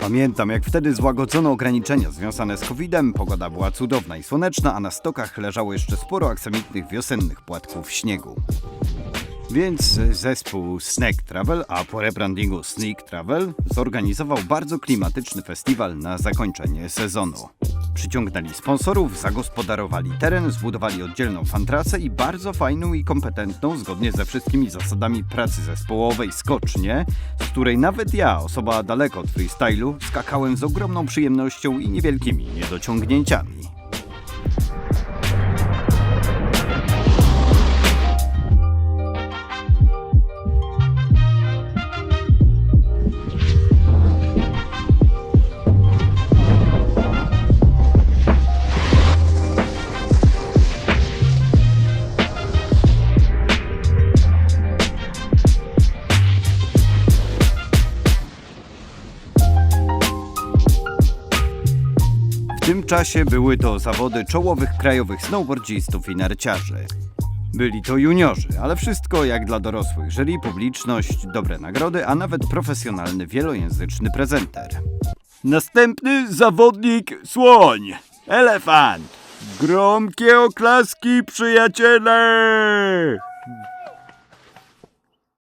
Pamiętam, jak wtedy złagodzono ograniczenia związane z COVID-em, pogoda była cudowna i słoneczna, a na stokach leżało jeszcze sporo aksamitnych wiosennych płatków śniegu. Więc zespół Snack Travel, a po rebrandingu Sneak Travel, zorganizował bardzo klimatyczny festiwal na zakończenie sezonu. Przyciągnęli sponsorów, zagospodarowali teren, zbudowali oddzielną fantrasę i bardzo fajną i kompetentną, zgodnie ze wszystkimi zasadami pracy zespołowej, skocznię, z której nawet ja, osoba daleko od freestylu, skakałem z ogromną przyjemnością i niewielkimi niedociągnięciami. Tym czasie były to zawody czołowych krajowych snowboardzistów i narciarzy. Byli to juniorzy, ale wszystko jak dla dorosłych. Jury, publiczność, dobre nagrody, a nawet profesjonalny wielojęzyczny prezenter. Następny zawodnik słoń. Elefant. Gromkie oklaski, przyjaciele!